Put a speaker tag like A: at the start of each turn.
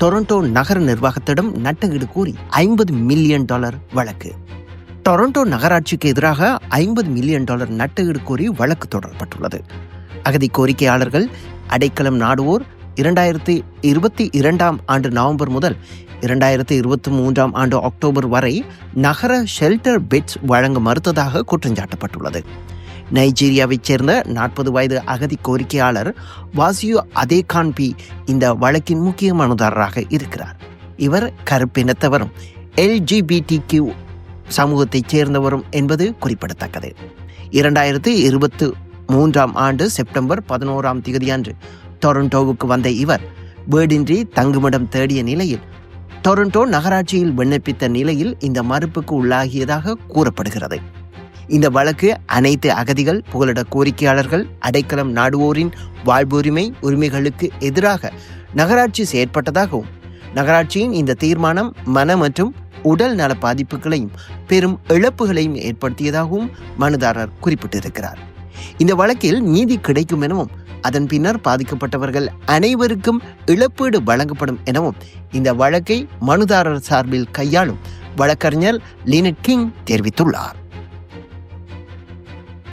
A: Toronto நகர நிர்வாகத்திடம் நட்டகீடு கூறி ஐம்பது மில்லியன் டாலர் வழக்கு. டொரண்டோ நகராட்சிக்கு எதிராக ஐம்பது மில்லியன் டாலர் நட்டஈடு கோரி வழக்கு தொடரப்பட்டுள்ளது. அகதி கோரிக்கையாளர்கள் அடைக்கலம் நாடுவோர் இரண்டாயிரத்தி இருபத்தி இரண்டாம் ஆண்டு நவம்பர் முதல் இரண்டாயிரத்தி இருபத்தி மூன்றாம் ஆண்டு அக்டோபர் வரை நகர ஷெல்டர் பெட்ஸ் வழங்க மறுத்ததாக குற்றஞ்சாட்டப்பட்டுள்ளது நைஜீரியாவைச் சேர்ந்த நாற்பது வயது அகதி கோரிக்கையாளர் வாசியு அதேகான்பி இந்த வழக்கின் முக்கிய மனுதாரராக இருக்கிறார். இவர் கருப்பினத்தவரும் எல்ஜிபிடி கியூ சமூகத்தைச் சேர்ந்தவரும் என்பது குறிப்பிடத்தக்கது. இரண்டாயிரத்தி இருபத்து மூன்றாம் ஆண்டு செப்டம்பர் பதினோராம் தேதியன்று டொரண்டோவுக்கு வந்த இவர் வீடின்றி தங்குமிடம் தேடிய நிலையில் டொரண்டோ நகராட்சியில் விண்ணப்பித்த நிலையில் இந்த மறுப்புக்கு உள்ளாகியதாக கூறப்படுகிறது. இந்த வழக்கு அனைத்து அகதிகள் புகலிட கோரிக்கையாளர்கள் அடைக்கலம் நாடுவோரின் வாழ்வுரிமை உரிமைகளுக்கு எதிராக நகராட்சி செயற்பட்டதாகவும் நகராட்சியின் இந்த தீர்மானம் மன மற்றும் உடல் நல பாதிப்புகளையும் பெரும் இழப்புகளையும் ஏற்படுத்தியதாகவும் மனுதாரர் குறிப்பிட்டிருக்கிறார். இந்த வழக்கில் நீதி கிடைக்கும் எனவும் அதன் பின்னர் பாதிக்கப்பட்டவர்கள் அனைவருக்கும் இழப்பீடு வழங்கப்படும் எனவும் இந்த வழக்கை மனுதாரர் சார்பில் கையாளும் வழக்கறிஞர் லீனட் கிங் தெரிவித்துள்ளார்.